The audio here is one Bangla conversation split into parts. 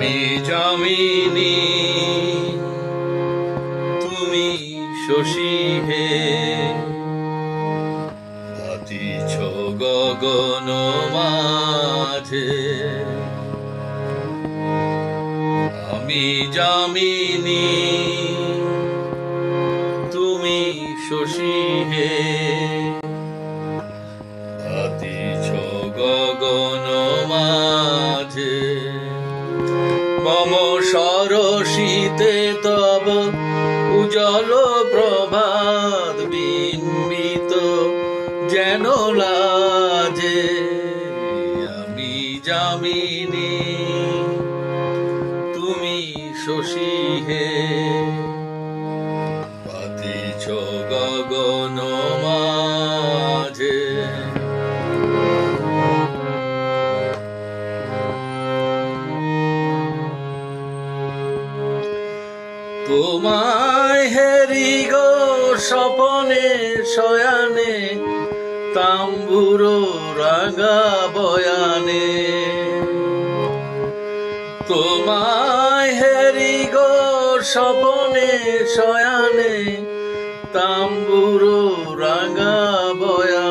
আমি জামিনী তুমি শশী হে। ভাতিছ গগন মাঝে। আমি জামিনী তুমি শশী হে। উজল প্রভাত বিম্বিত যেন লাজে আমি জামিনী তুমি শশী হে। তোমায় হেরি গো স্বপনে, শয়ানে তাম্বুরো রাগা বয়ানে। তোমায় হেরি গো স্বপনে, শয়ানে তাম্বুরো রাগা বয়ানে।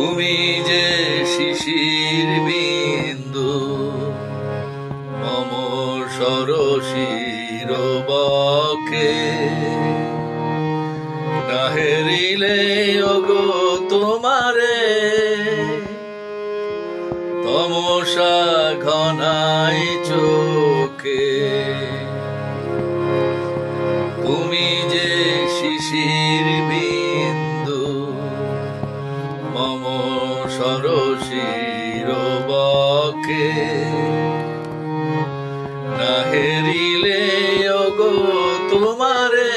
তুমি যে শিশির বিন্দু, মম সরশির বকে নাহেরিলে, ওগো তোমারে। তমসা ঘনাই চোখে, তুমি যে শিশির বিন্দু বকে নাহেরিলে ওগো তোমারে।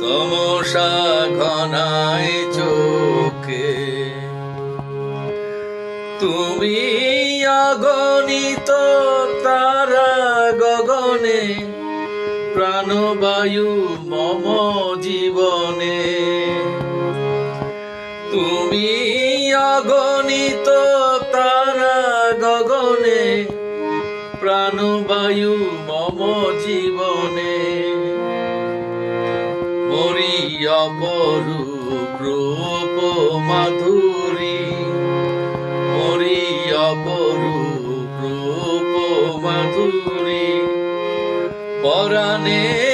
তমসা ঘনায় চোখে। তুমি অগণিত তারা গগনে, প্রাণবায়ু মম জীবনে। তুমি অগণিত তারা গগনে, প্রাণবায়ু মম জীবনে। মরি অপরূপ রূপ মাধুরী, মরি অপরূপ রূপ মাধুরী। পরাণের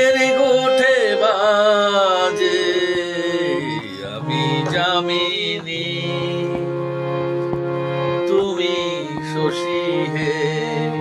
জামিনী তুমি শশী হে